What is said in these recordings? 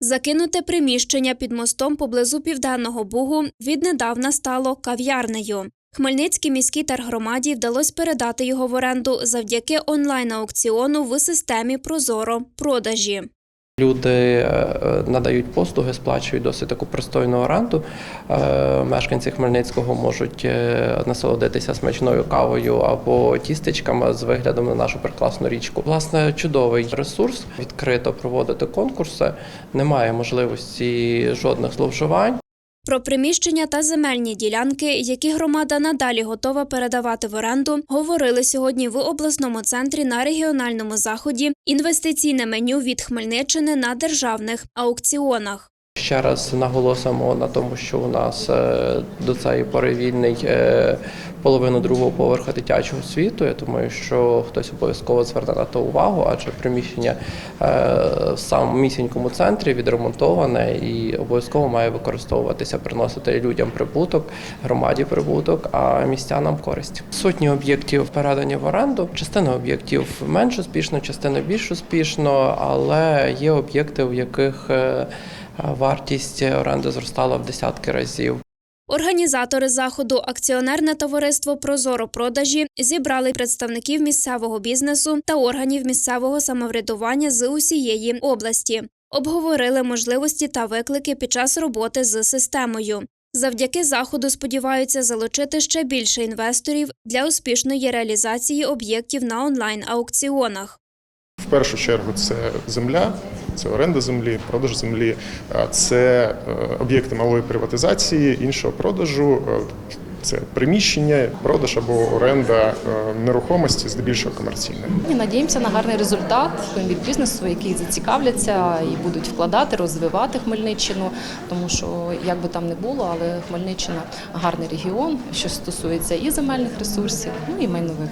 Закинуте приміщення під мостом поблизу Південного Бугу віднедавна стало кав'ярнею. Хмельницькій міській тергромаді вдалося передати його в оренду завдяки онлайн-аукціону в системі Прозоро продажі. Люди е, надають послуги, сплачують досить таку пристойну оренду. Е, Мешканці Хмельницького можуть е, насолодитися смачною кавою або тістечками з виглядом на нашу прекрасну річку. Власне, чудовий ресурс, відкрито проводити конкурси. Немає можливості жодних зловживань. Про приміщення та земельні ділянки, які громада надалі готова передавати в оренду, говорили сьогодні в обласному центрі на регіональному заході інвестиційне меню від Хмельниччини на державних аукціонах. Ще раз наголосимо на тому, що у нас е, до цієї пори вільний е, половину другого поверха дитячого світу. Я думаю, що хтось обов'язково зверне на то увагу, адже приміщення е, в самісінькому центрі відремонтоване і обов'язково має використовуватися, приносити людям прибуток, громаді прибуток, а містянам користь. Сотні об'єктів передані в оренду. Частина об'єктів менш успішно, частина більш успішно, але є об'єкти, в яких Вартість оренди зростала в десятки разів. Організатори заходу, акціонерне товариство Прозоро продажі зібрали представників місцевого бізнесу та органів місцевого самоврядування з усієї області. Обговорили можливості та виклики під час роботи з системою. Завдяки заходу сподіваються залучити ще більше інвесторів для успішної реалізації об'єктів на онлайн-аукціонах. В першу чергу це земля, це оренда землі, продаж землі, це е, об'єкти малої приватизації, іншого продажу. е, Це приміщення, продаж або оренда е, нерухомості, здебільшого комерційної. І надіємося на гарний результат від бізнесу, які зацікавляться і будуть вкладати, розвивати Хмельниччину, тому що як би там не було, але Хмельниччина гарний регіон, що стосується і земельних ресурсів, ну і майнових.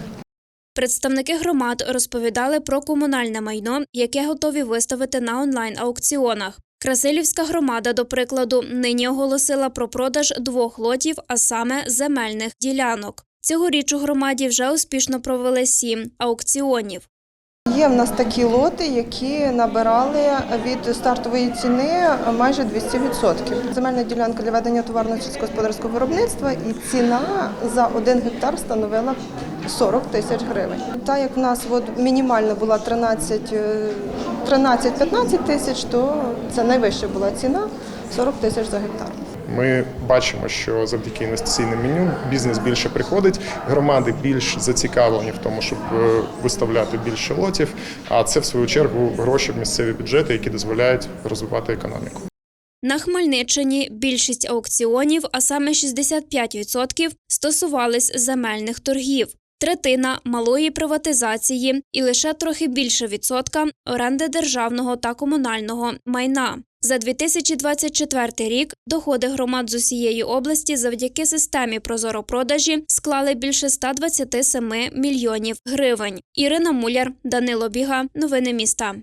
Представники громад розповідали про комунальне майно, яке готові виставити на онлайн-аукціонах. Красилівська громада, до прикладу, нині оголосила про продаж двох лотів, а саме земельних ділянок. Цьогоріч у громаді вже успішно провели сім аукціонів. Є в нас такі лоти, які набирали від стартової ціни майже 200%. Земельна ділянка для ведення товарно сільськогосподарського виробництва і ціна за один гектар становила 40 тисяч гривень. Так як в нас от мінімальна була 13, е, 13-15 тисяч, то це найвища була ціна 40 тисяч за гектар. Ми бачимо, що завдяки інвестиційним меню бізнес більше приходить, громади більш зацікавлені в тому, щоб е, виставляти більше лотів. А це в свою чергу гроші в місцеві бюджети, які дозволяють розвивати економіку. На Хмельниччині більшість аукціонів, а саме 65%, стосувались земельних торгів. Третина малої приватизації і лише трохи більше відсотка оренди державного та комунального майна. За 2024 рік доходи громад з усієї області завдяки системі Прозоропродажі склали більше 127 мільйонів гривень. Ірина Муляр, Данило Біга. Новини міста.